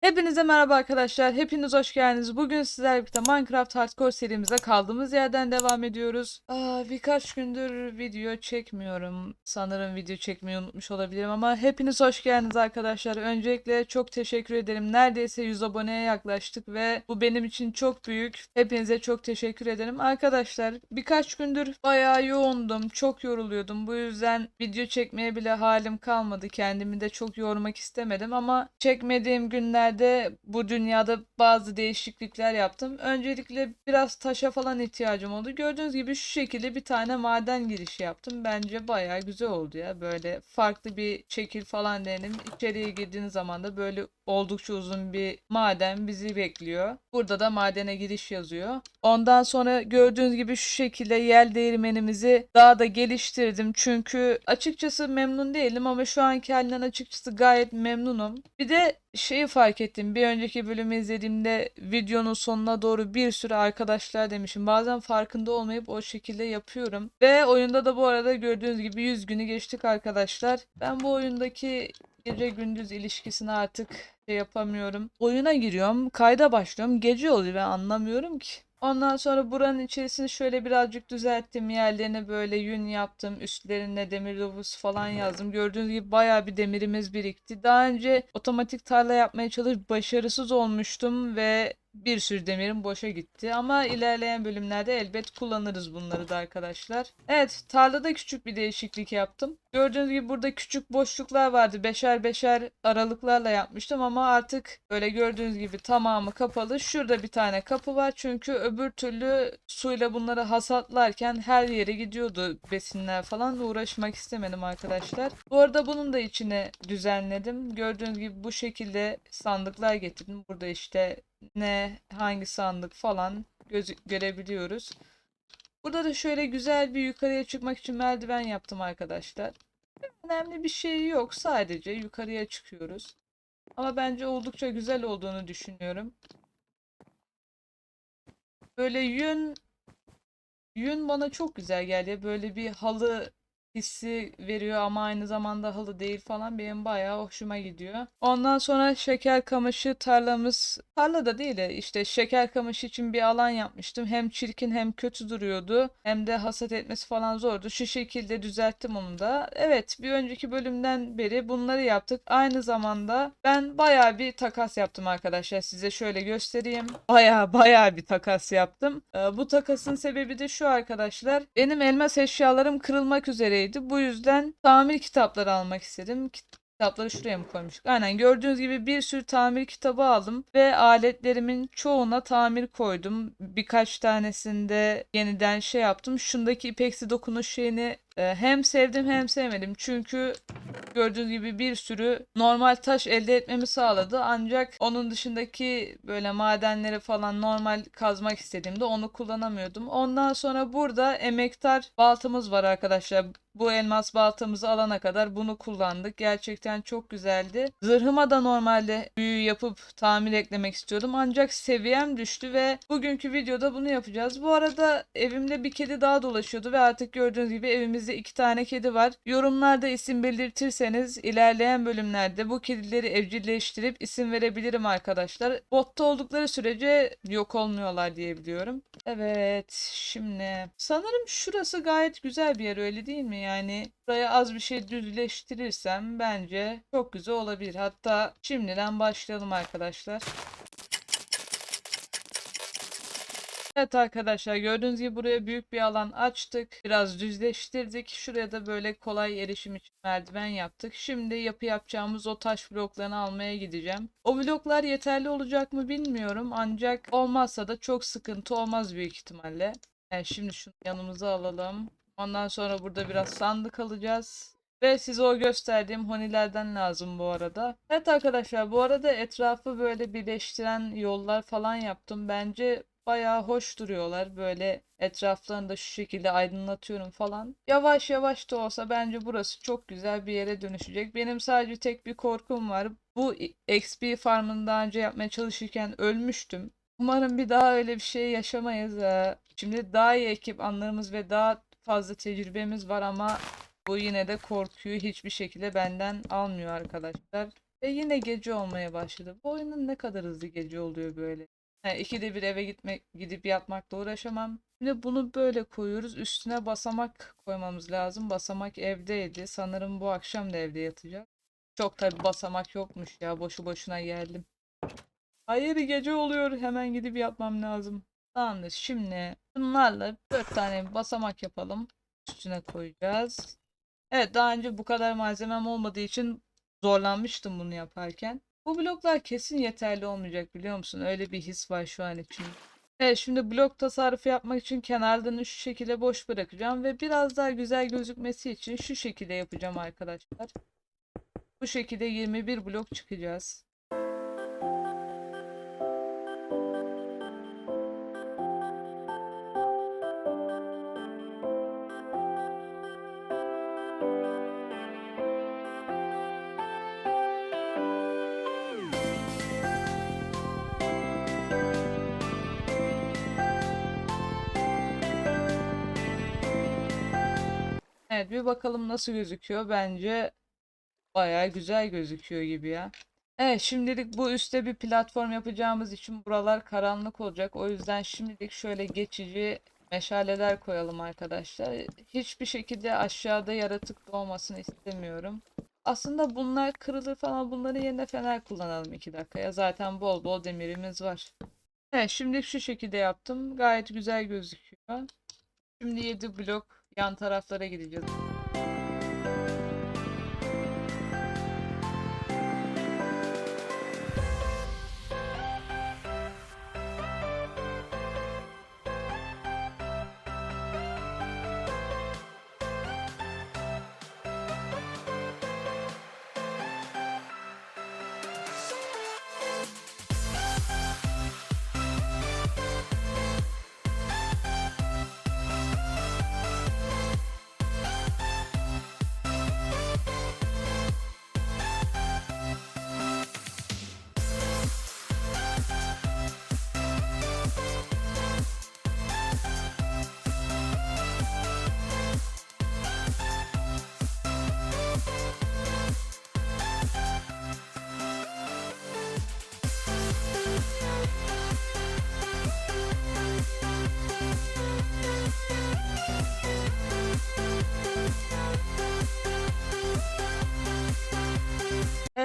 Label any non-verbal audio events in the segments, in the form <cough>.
Hepinize merhaba arkadaşlar. Hepiniz hoş geldiniz. Bugün sizlerle birlikte Minecraft Hardcore serimize kaldığımız yerden devam ediyoruz. Aa, birkaç gündür video çekmiyorum. Sanırım video çekmeyi unutmuş olabilirim ama hepiniz hoş geldiniz arkadaşlar. Öncelikle çok teşekkür ederim. Neredeyse 100 aboneye yaklaştık ve bu benim için çok büyük. Hepinize çok teşekkür ederim. Arkadaşlar birkaç gündür bayağı yoğundum. Çok yoruluyordum. Bu yüzden video çekmeye bile halim kalmadı. Kendimi de çok yormak istemedim ama çekmediğim günlerde bu dünyada bazı değişiklikler yaptım. Öncelikle biraz taşa falan ihtiyacım oldu. Gördüğünüz gibi şu şekilde bir tane maden girişi yaptım. Bence bayağı güzel oldu ya. Böyle farklı bir şekil falan denedim. İçeriye girdiğiniz zaman da böyle oldukça uzun bir maden bizi bekliyor. Burada da madene giriş yazıyor. Ondan sonra gördüğünüz gibi şu şekilde yel değirmenimizi daha da geliştirdim. Çünkü açıkçası memnun değilim ama şu anki halinden açıkçası gayet memnunum. Bir de şeyi fark ettim. Bir önceki bölümü izlediğimde videonun sonuna doğru bir sürü arkadaşlar demişim. Bazen farkında olmayıp o şekilde yapıyorum. Ve oyunda da bu arada gördüğünüz gibi 100 günü geçtik arkadaşlar. Ben bu oyundaki gece gündüz ilişkisini artık şey yapamıyorum. Oyuna giriyorum, kayda başlıyorum. Gece oluyor ben anlamıyorum ki. Ondan sonra buranın içerisini şöyle birazcık düzelttim. Yerlerine böyle yün yaptım. Üstlerine demir lobusu falan yazdım. Gördüğünüz gibi bayağı bir demirimiz birikti. Daha önce otomatik tarla yapmaya çalışıp başarısız olmuştum ve bir sürü demirim boşa gitti. Ama ilerleyen bölümlerde elbet kullanırız bunları da arkadaşlar. Evet tarlada küçük bir değişiklik yaptım. Gördüğünüz gibi burada küçük boşluklar vardı. Beşer beşer aralıklarla yapmıştım ama artık böyle gördüğünüz gibi tamamı kapalı. Şurada bir tane kapı var. Çünkü öbür türlü suyla bunları hasatlarken her yere gidiyordu besinler falan. Uğraşmak istemedim arkadaşlar. Bu arada bunun da içine düzenledim. Gördüğünüz gibi bu şekilde sandıklar getirdim. Burada işte ne hangi sandık falan görebiliyoruz. Burada da şöyle güzel bir yukarıya çıkmak için merdiven yaptım arkadaşlar. Önemli bir şey yok. Sadece yukarıya çıkıyoruz. Ama bence oldukça güzel olduğunu düşünüyorum. Böyle yün yün bana çok güzel geldi. Böyle bir halı hissi veriyor ama aynı zamanda halı değil falan benim bayağı hoşuma gidiyor. Ondan sonra şeker kamışı tarlamız tarlada değil de işte şeker kamışı için bir alan yapmıştım. Hem çirkin hem kötü duruyordu. Hem de hasat etmesi falan zordu. Şu şekilde düzelttim onu da. Evet bir önceki bölümden beri bunları yaptık. Aynı zamanda ben bayağı bir takas yaptım arkadaşlar. Size şöyle göstereyim. Bayağı bayağı bir takas yaptım. Ee, bu takasın sebebi de şu arkadaşlar. Benim elmas eşyalarım kırılmak üzereydi. Bu yüzden tamir kitapları almak istedim. Kit- Kitapları şuraya mı koymuştuk? Aynen gördüğünüz gibi bir sürü tamir kitabı aldım ve aletlerimin çoğuna tamir koydum. Birkaç tanesinde yeniden şey yaptım. Şundaki ipeksi dokunuş şeyini hem sevdim hem sevmedim. Çünkü gördüğünüz gibi bir sürü normal taş elde etmemi sağladı. Ancak onun dışındaki böyle madenleri falan normal kazmak istediğimde onu kullanamıyordum. Ondan sonra burada emektar baltamız var arkadaşlar. Bu elmas baltamızı alana kadar bunu kullandık. Gerçekten çok güzeldi. Zırhıma da normalde büyü yapıp tamir eklemek istiyordum. Ancak seviyem düştü ve bugünkü videoda bunu yapacağız. Bu arada evimde bir kedi daha dolaşıyordu ve artık gördüğünüz gibi evimizde iki tane kedi var. Yorumlarda isim belirtirseniz ilerleyen bölümlerde bu kedileri evcilleştirip isim verebilirim arkadaşlar. Botta oldukları sürece yok olmuyorlar diye biliyorum. Evet şimdi sanırım şurası gayet güzel bir yer öyle değil mi? Yani buraya az bir şey düzleştirirsem bence çok güzel olabilir. Hatta şimdiden başlayalım arkadaşlar. Evet arkadaşlar gördüğünüz gibi buraya büyük bir alan açtık. Biraz düzleştirdik. Şuraya da böyle kolay erişim için merdiven yaptık. Şimdi yapı yapacağımız o taş bloklarını almaya gideceğim. O bloklar yeterli olacak mı bilmiyorum. Ancak olmazsa da çok sıkıntı olmaz büyük ihtimalle. Yani şimdi şunu yanımıza alalım. Ondan sonra burada biraz sandık alacağız. Ve size o gösterdiğim honilerden lazım bu arada. Evet arkadaşlar bu arada etrafı böyle birleştiren yollar falan yaptım. Bence bayağı hoş duruyorlar. Böyle etraflarını da şu şekilde aydınlatıyorum falan. Yavaş yavaş da olsa bence burası çok güzel bir yere dönüşecek. Benim sadece tek bir korkum var. Bu XP farmını daha önce yapmaya çalışırken ölmüştüm. Umarım bir daha öyle bir şey yaşamayız. Ee, Şimdi daha iyi ekipmanlarımız ve daha fazla tecrübemiz var ama bu yine de korkuyu hiçbir şekilde benden almıyor arkadaşlar. Ve yine gece olmaya başladı. Bu oyunun ne kadar hızlı gece oluyor böyle. He, ikide bir eve gitmek, gidip yatmakla uğraşamam. Şimdi bunu böyle koyuyoruz. Üstüne basamak koymamız lazım. Basamak evdeydi. Sanırım bu akşam da evde yatacak. Çok tabi basamak yokmuş ya. Boşu boşuna geldim. Hayır gece oluyor. Hemen gidip yatmam lazım. Tamamdır. Şimdi bunlarla 4 tane basamak yapalım. Üstüne koyacağız. Evet daha önce bu kadar malzemem olmadığı için zorlanmıştım bunu yaparken. Bu bloklar kesin yeterli olmayacak biliyor musun? Öyle bir his var şu an için. Evet şimdi blok tasarrufu yapmak için kenarlarını şu şekilde boş bırakacağım ve biraz daha güzel gözükmesi için şu şekilde yapacağım arkadaşlar. Bu şekilde 21 blok çıkacağız. Evet bir bakalım nasıl gözüküyor. Bence bayağı güzel gözüküyor gibi ya. Evet şimdilik bu üstte bir platform yapacağımız için buralar karanlık olacak. O yüzden şimdilik şöyle geçici meşaleler koyalım arkadaşlar. Hiçbir şekilde aşağıda yaratık doğmasını istemiyorum. Aslında bunlar kırılır falan bunların yerine fener kullanalım 2 dakikaya. Zaten bol bol demirimiz var. Evet şimdilik şu şekilde yaptım. Gayet güzel gözüküyor. Şimdi 7 blok yan taraflara gideceğiz.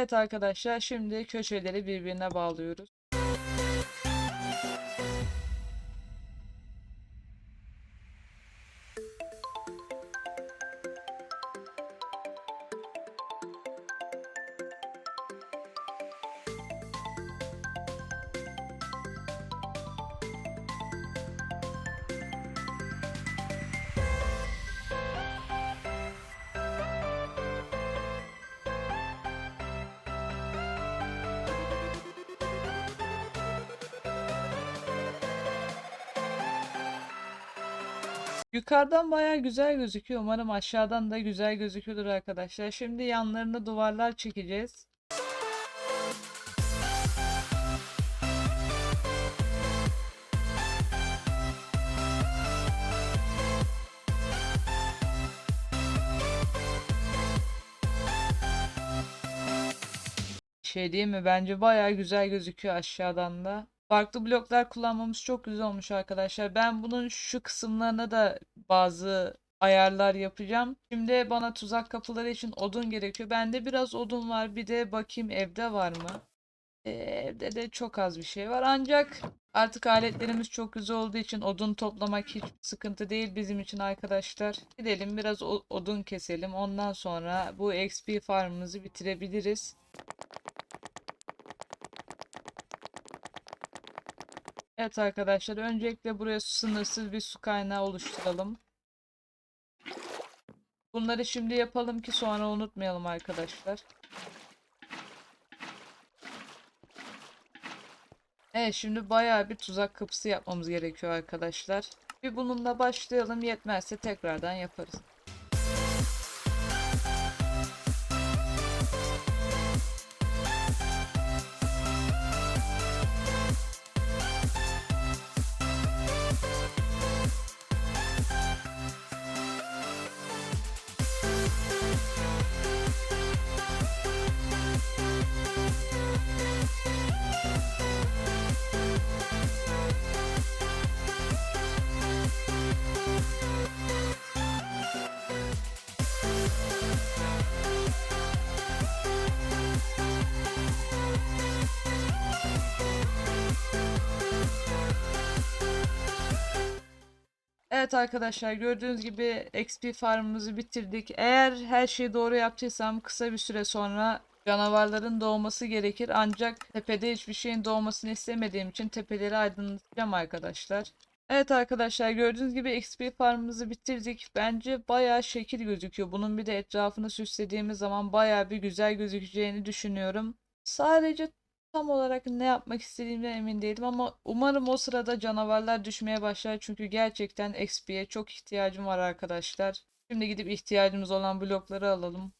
Evet arkadaşlar şimdi köşeleri birbirine bağlıyoruz. Yukarıdan baya güzel gözüküyor. Umarım aşağıdan da güzel gözüküyordur arkadaşlar. Şimdi yanlarına duvarlar çekeceğiz. Şey değil mi? Bence baya güzel gözüküyor aşağıdan da. Farklı bloklar kullanmamız çok güzel olmuş arkadaşlar. Ben bunun şu kısımlarına da bazı ayarlar yapacağım. Şimdi bana tuzak kapıları için odun gerekiyor. Bende biraz odun var. Bir de bakayım evde var mı? Ee, evde de çok az bir şey var. Ancak artık aletlerimiz çok güzel olduğu için odun toplamak hiç sıkıntı değil bizim için arkadaşlar. Gidelim biraz odun keselim. Ondan sonra bu XP farmımızı bitirebiliriz. Evet arkadaşlar öncelikle buraya sınırsız bir su kaynağı oluşturalım. Bunları şimdi yapalım ki sonra unutmayalım arkadaşlar. Evet şimdi bayağı bir tuzak kapısı yapmamız gerekiyor arkadaşlar. Bir bununla başlayalım yetmezse tekrardan yaparız. Evet arkadaşlar gördüğünüz gibi XP farmımızı bitirdik. Eğer her şeyi doğru yaptıysam kısa bir süre sonra canavarların doğması gerekir. Ancak tepede hiçbir şeyin doğmasını istemediğim için tepeleri aydınlatacağım arkadaşlar. Evet arkadaşlar gördüğünüz gibi XP farmımızı bitirdik. Bence bayağı şekil gözüküyor. Bunun bir de etrafını süslediğimiz zaman bayağı bir güzel gözükeceğini düşünüyorum. Sadece tam olarak ne yapmak istediğimden emin değilim ama umarım o sırada canavarlar düşmeye başlar. Çünkü gerçekten XP'ye çok ihtiyacım var arkadaşlar. Şimdi gidip ihtiyacımız olan blokları alalım.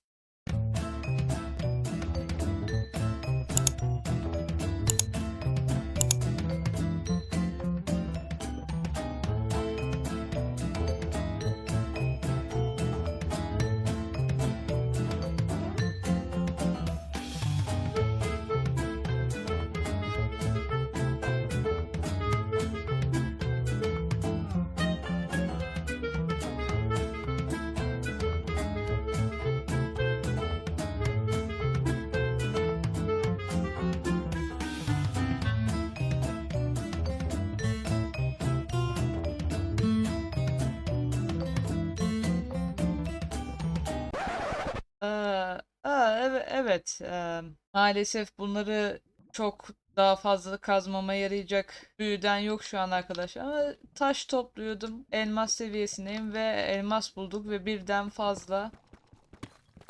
Evet, eee, maalesef bunları çok daha fazla kazmama yarayacak büyüden yok şu an arkadaşlar. Ama taş topluyordum. Elmas seviyesindeyim ve elmas bulduk ve birden fazla.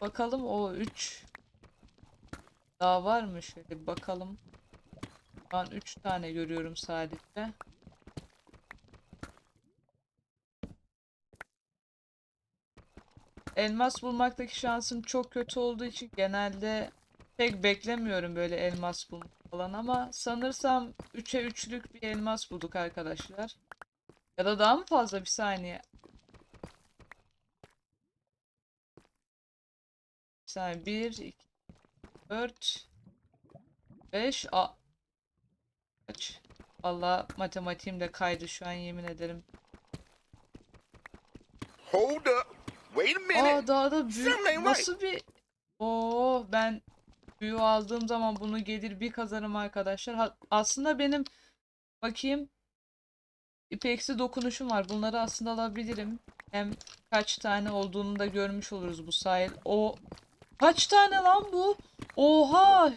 Bakalım o 3 daha var mı? Şöyle bakalım. An 3 tane görüyorum sadece. Elmas bulmaktaki şansım çok kötü olduğu için genelde pek beklemiyorum böyle elmas bulmak falan ama sanırsam 3'e 3'lük bir elmas bulduk arkadaşlar. Ya da daha mı fazla bir saniye. Bir saniye 1, 2, 4, 5, a kaç? Allah matematiğim de kaydı şu an yemin ederim. Hold up. Wait a minute. Aa dağda büyü Something ain't right. nasıl bir Oo ben büyü aldığım zaman bunu gelir bir kazarım arkadaşlar. Ha- aslında benim bakayım ipeksi dokunuşum var. Bunları aslında alabilirim. Hem kaç tane olduğunu da görmüş oluruz bu sayede. O kaç tane lan bu? Oha!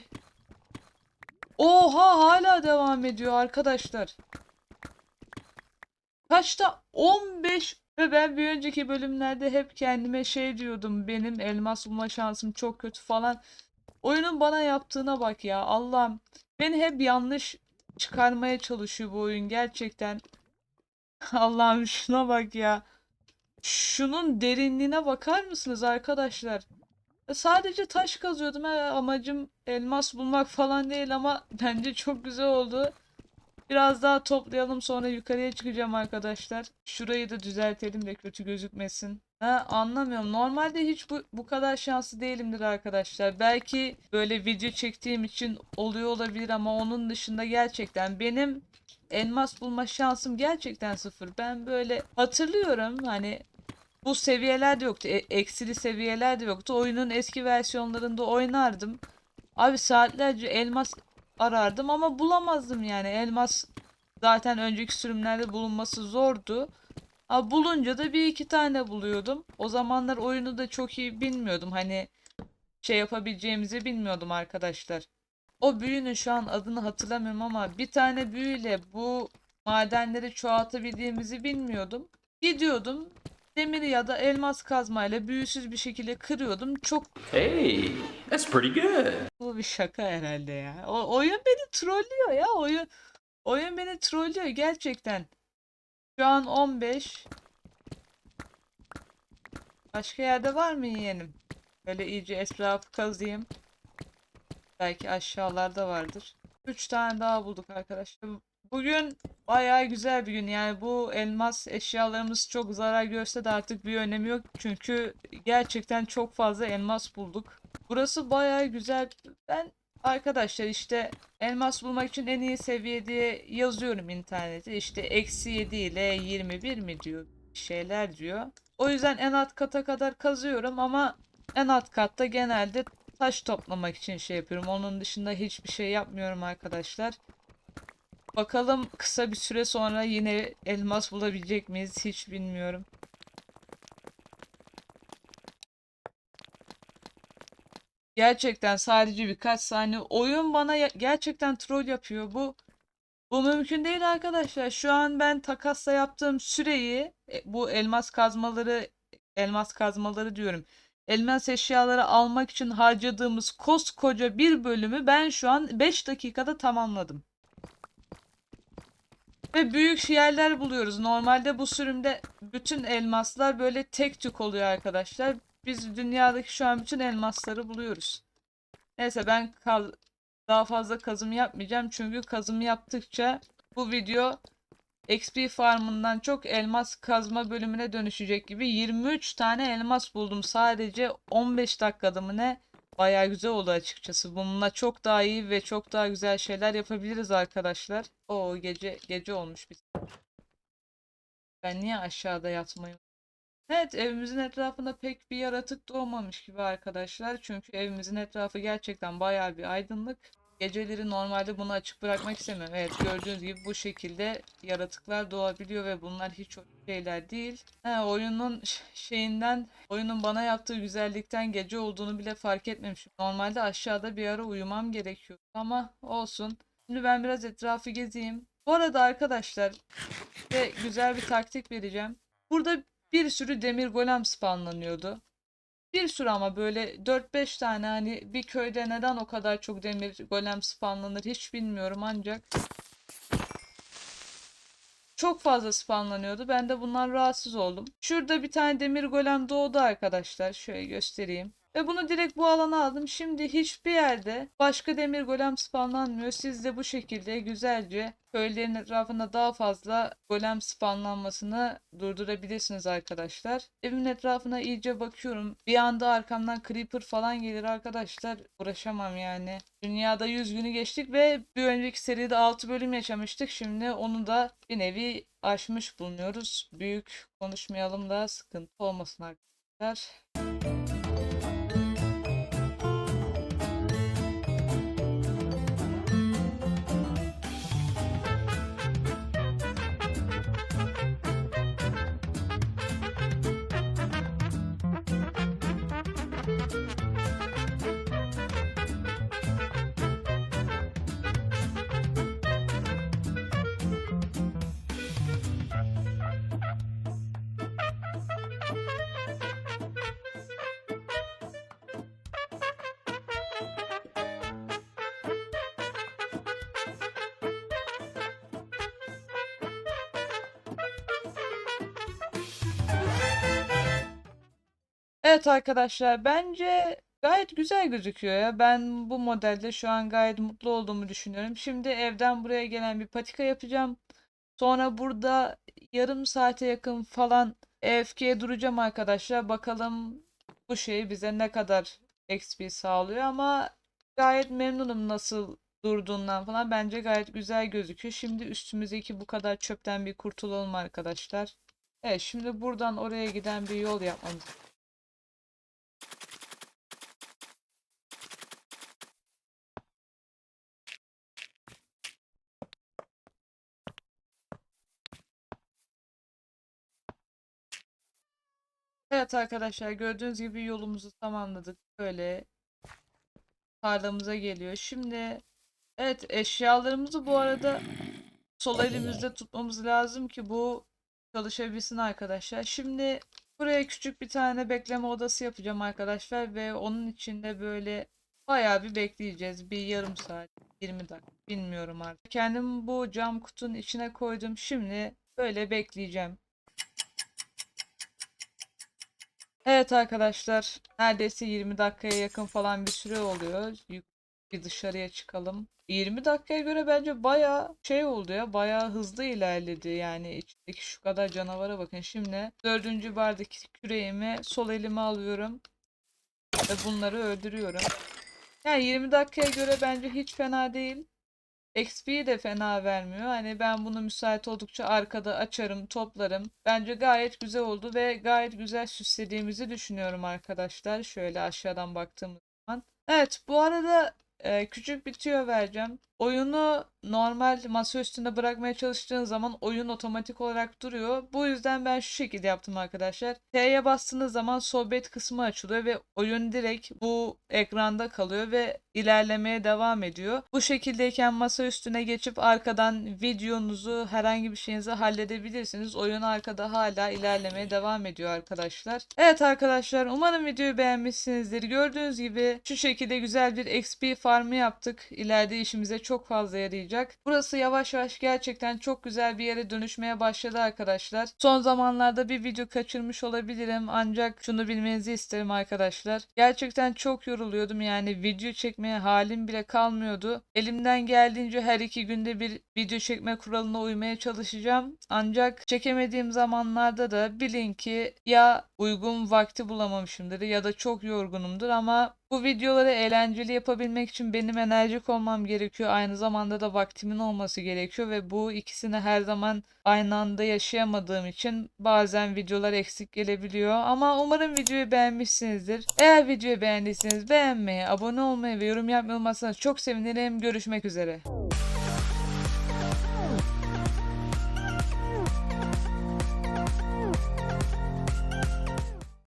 Oha hala devam ediyor arkadaşlar. Kaçta? 15 ve ben bir önceki bölümlerde hep kendime şey diyordum. Benim elmas bulma şansım çok kötü falan. Oyunun bana yaptığına bak ya. Allah'ım. Beni hep yanlış çıkarmaya çalışıyor bu oyun gerçekten. <laughs> Allah'ım şuna bak ya. Şunun derinliğine bakar mısınız arkadaşlar? E, Sadece taş kazıyordum. Ha, amacım elmas bulmak falan değil ama <laughs> bence çok güzel oldu. Biraz daha toplayalım sonra yukarıya çıkacağım arkadaşlar. Şurayı da düzeltelim de kötü gözükmesin. Ha, anlamıyorum. Normalde hiç bu, bu kadar şanslı değilimdir arkadaşlar. Belki böyle video çektiğim için oluyor olabilir ama onun dışında gerçekten benim elmas bulma şansım gerçekten sıfır. Ben böyle hatırlıyorum hani bu seviyelerde yoktu. e- eksili seviyelerde yoktu. Oyunun eski versiyonlarında oynardım. Abi saatlerce elmas arardım ama bulamazdım yani. Elmas zaten önceki sürümlerde bulunması zordu. Ama bulunca da bir iki tane buluyordum. O zamanlar oyunu da çok iyi bilmiyordum. Hani şey yapabileceğimizi bilmiyordum arkadaşlar. O büyünün şu an adını hatırlamıyorum ama bir tane büyüyle bu madenleri çoğaltabildiğimizi bilmiyordum. Gidiyordum demir ya da elmas kazmayla büyüsüz bir şekilde kırıyordum. Çok Hey, that's pretty good. bu bir şaka herhalde ya. O oyun beni trollüyor ya. Oyun oyun beni trollüyor gerçekten. Şu an 15. Başka yerde var mı yeğenim? Böyle iyice etrafı kazıyım. Belki aşağılarda vardır. 3 tane daha bulduk arkadaşlar. Bugün bayağı güzel bir gün. Yani bu elmas eşyalarımız çok zarar görse de artık bir önemi yok. Çünkü gerçekten çok fazla elmas bulduk. Burası bayağı güzel. Ben arkadaşlar işte elmas bulmak için en iyi seviye diye yazıyorum internete. İşte eksi 7 ile 21 mi diyor şeyler diyor. O yüzden en alt kata kadar kazıyorum ama en alt katta genelde taş toplamak için şey yapıyorum. Onun dışında hiçbir şey yapmıyorum arkadaşlar. Bakalım kısa bir süre sonra yine elmas bulabilecek miyiz hiç bilmiyorum. Gerçekten sadece birkaç saniye oyun bana gerçekten troll yapıyor. Bu bu mümkün değil arkadaşlar. Şu an ben takasla yaptığım süreyi e, bu elmas kazmaları elmas kazmaları diyorum. Elmas eşyaları almak için harcadığımız koskoca bir bölümü ben şu an 5 dakikada tamamladım. Ve büyük yerler buluyoruz. Normalde bu sürümde bütün elmaslar böyle tek tük oluyor arkadaşlar. Biz dünyadaki şu an bütün elmasları buluyoruz. Neyse ben kal daha fazla kazım yapmayacağım. Çünkü kazım yaptıkça bu video XP farmından çok elmas kazma bölümüne dönüşecek gibi 23 tane elmas buldum sadece 15 dakikada mı ne? Bayağı güzel oldu açıkçası. Bununla çok daha iyi ve çok daha güzel şeyler yapabiliriz arkadaşlar. O gece gece olmuş bir. Ben niye aşağıda yatmayı Evet, evimizin etrafında pek bir yaratık doğmamış gibi arkadaşlar. Çünkü evimizin etrafı gerçekten bayağı bir aydınlık. Geceleri normalde bunu açık bırakmak istemiyorum. Evet, gördüğünüz gibi bu şekilde yaratıklar doğabiliyor ve bunlar hiç hoş şeyler değil. He, oyunun şeyinden, oyunun bana yaptığı güzellikten gece olduğunu bile fark etmemişim. Normalde aşağıda bir ara uyumam gerekiyor. Ama olsun. Şimdi ben biraz etrafı gezeyim. Bu arada arkadaşlar, size güzel bir taktik vereceğim. Burada bir sürü demir golem spawnlanıyordu. Bir sürü ama böyle 4-5 tane hani bir köyde neden o kadar çok demir golem spawnlanır hiç bilmiyorum ancak çok fazla spawnlanıyordu. Ben de bundan rahatsız oldum. Şurada bir tane demir golem doğdu arkadaşlar. Şöyle göstereyim. Ve bunu direkt bu alana aldım. Şimdi hiçbir yerde başka demir golem spawnlanmıyor. Siz de bu şekilde güzelce köylerin etrafında daha fazla golem spawnlanmasını durdurabilirsiniz arkadaşlar. Evimin etrafına iyice bakıyorum. Bir anda arkamdan creeper falan gelir arkadaşlar. Uğraşamam yani. Dünyada 100 günü geçtik ve bir önceki seride 6 bölüm yaşamıştık. Şimdi onu da bir nevi aşmış bulunuyoruz. Büyük konuşmayalım da sıkıntı olmasın arkadaşlar. Evet arkadaşlar bence gayet güzel gözüküyor ya. Ben bu modelde şu an gayet mutlu olduğumu düşünüyorum. Şimdi evden buraya gelen bir patika yapacağım. Sonra burada yarım saate yakın falan AFK duracağım arkadaşlar. Bakalım bu şey bize ne kadar XP sağlıyor ama gayet memnunum nasıl durduğundan falan. Bence gayet güzel gözüküyor. Şimdi üstümüzdeki bu kadar çöpten bir kurtulalım arkadaşlar. Evet şimdi buradan oraya giden bir yol yapmamız Evet arkadaşlar gördüğünüz gibi yolumuzu tamamladık. Böyle tarlamıza geliyor. Şimdi evet eşyalarımızı bu arada sol elimizde tutmamız lazım ki bu çalışabilsin arkadaşlar. Şimdi buraya küçük bir tane bekleme odası yapacağım arkadaşlar ve onun içinde böyle bayağı bir bekleyeceğiz. Bir yarım saat, 20 dakika bilmiyorum artık. Kendimi bu cam kutunun içine koydum. Şimdi böyle bekleyeceğim. Evet arkadaşlar, neredeyse 20 dakikaya yakın falan bir süre oluyor. Bir dışarıya çıkalım. 20 dakikaya göre bence baya şey oldu ya, baya hızlı ilerledi. Yani içindeki şu kadar canavara bakın. Şimdi dördüncü bardaki küreğimi sol elime alıyorum ve bunları öldürüyorum. Yani 20 dakikaya göre bence hiç fena değil. XP'yi de fena vermiyor. Hani ben bunu müsait oldukça arkada açarım, toplarım. Bence gayet güzel oldu ve gayet güzel süslediğimizi düşünüyorum arkadaşlar. Şöyle aşağıdan baktığımız zaman. Evet, bu arada e, küçük bir tüyo vereceğim. Oyunu normal masa üstünde bırakmaya çalıştığın zaman oyun otomatik olarak duruyor. Bu yüzden ben şu şekilde yaptım arkadaşlar. T'ye bastığınız zaman sohbet kısmı açılıyor ve oyun direkt bu ekranda kalıyor ve ilerlemeye devam ediyor. Bu şekildeyken masa üstüne geçip arkadan videonuzu herhangi bir şeyinizi halledebilirsiniz. Oyun arkada hala ilerlemeye devam ediyor arkadaşlar. Evet arkadaşlar umarım videoyu beğenmişsinizdir. Gördüğünüz gibi şu şekilde güzel bir XP farmı yaptık. İleride işimize çok fazla yarayacak. Burası yavaş yavaş gerçekten çok güzel bir yere dönüşmeye başladı arkadaşlar. Son zamanlarda bir video kaçırmış olabilirim ancak şunu bilmenizi isterim arkadaşlar. Gerçekten çok yoruluyordum yani video çekmeye halim bile kalmıyordu. Elimden geldiğince her iki günde bir video çekme kuralına uymaya çalışacağım. Ancak çekemediğim zamanlarda da bilin ki ya uygun vakti bulamamışımdır ya da çok yorgunumdur ama bu videoları eğlenceli yapabilmek için benim enerjik olmam gerekiyor. Aynı zamanda da vaktimin olması gerekiyor ve bu ikisini her zaman aynı anda yaşayamadığım için bazen videolar eksik gelebiliyor. Ama umarım videoyu beğenmişsinizdir. Eğer videoyu beğendiyseniz beğenmeyi, abone olmayı ve yorum yapmayı unutmazsanız çok sevinirim. Görüşmek üzere.